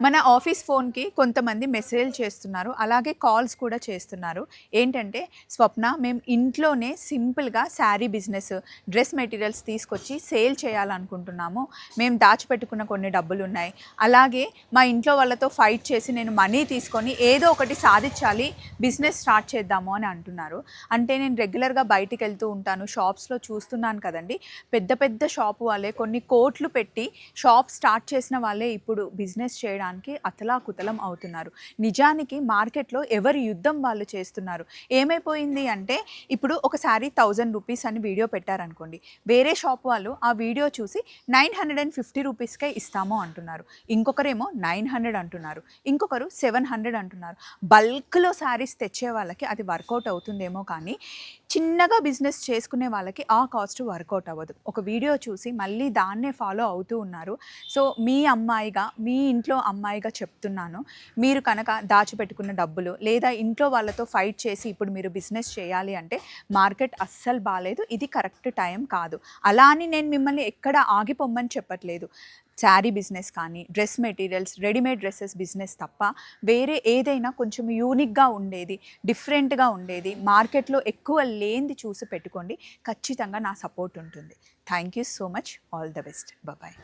మన ఆఫీస్ ఫోన్కి కొంతమంది మెసేజ్ చేస్తున్నారు. అలాగే కాల్స్ కూడా చేస్తున్నారు. ఏంటంటే స్వప్న మేము ఇంట్లోనే సింపుల్గా శారీ బిజినెస్ డ్రెస్ మెటీరియల్స్ తీసుకొచ్చి సేల్ చేయాలనుకుంటున్నాము. మేము దాచిపెట్టుకున్న కొన్ని డబ్బులు ఉన్నాయి అలాగే మా ఇంట్లో వాళ్ళతో ఫైట్ చేసి నేను మనీ తీసుకొని ఏదో ఒకటి సాధించాలి బిజినెస్ స్టార్ట్ చేద్దాము అని అంటున్నారు. అంటే నేను రెగ్యులర్గా బయటికి వెళ్తూ ఉంటాను. షాప్స్లో చూస్తున్నాను కదండి. పెద్ద పెద్ద షాప్ వాళ్ళే కొన్ని కోట్లు పెట్టి షాప్ స్టార్ట్ చేసిన వాళ్ళే ఇప్పుడు బిజినెస్ చేయడం చేయడానికి అతలాకుతలం అవుతున్నారు. నిజానికి మార్కెట్లో ఎవరి యుద్ధం వాళ్ళు చేస్తున్నారు? ఏమైపోయింది అంటే ఇప్పుడు ఒక శారీ థౌజండ్ రూపీస్ అని వీడియో పెట్టారనుకోండి. వేరే షాప్ వాళ్ళు ఆ వీడియో చూసి నైన్ హండ్రెడ్ అండ్ ఫిఫ్టీ రూపీస్కే ఇస్తాము అంటున్నారు. ఇంకొకరేమో నైన్ హండ్రెడ్ అంటున్నారు. ఇంకొకరు సెవెన్ హండ్రెడ్ అంటున్నారు. బల్క్లో శారీస్ తెచ్చే వాళ్ళకి అది వర్కౌట్ అవుతుందేమో కానీ చిన్నగా బిజినెస్ చేసుకునే వాళ్ళకి ఆ కాస్ట్ వర్కౌట్ అవ్వదు. ఒక వీడియో చూసి మళ్ళీ దాన్నే ఫాలో అవుతూ ఉన్నారు. సో మీ అమ్మాయిగా మీ ఇంట్లో అమ్మాయిగా చెప్తున్నాను. మీరు కనుక దాచిపెట్టుకున్న డబ్బులు లేదా ఇంట్లో వాళ్ళతో ఫైట్ చేసి ఇప్పుడు మీరు బిజినెస్ చేయాలి అంటే మార్కెట్ అస్సలు బాగాలేదు ఇది కరెక్ట్ టైం కాదు. అలా అని నేను మిమ్మల్ని ఎక్కడ ఆగిపోమ్మని చెప్పట్లేదు. శారీ బిజినెస్ కానీ dress materials readymade dresses business తప్ప వేరే ఏదైనా కొంచెం యూనిక్గా ఉండేది డిఫరెంట్గా ఉండేది మార్కెట్లో ఎక్కువ లేనిది చూసి పెట్టుకోండి. ఖచ్చితంగా నా సపోర్ట్ ఉంటుంది. Thank you so much. All the best. Bye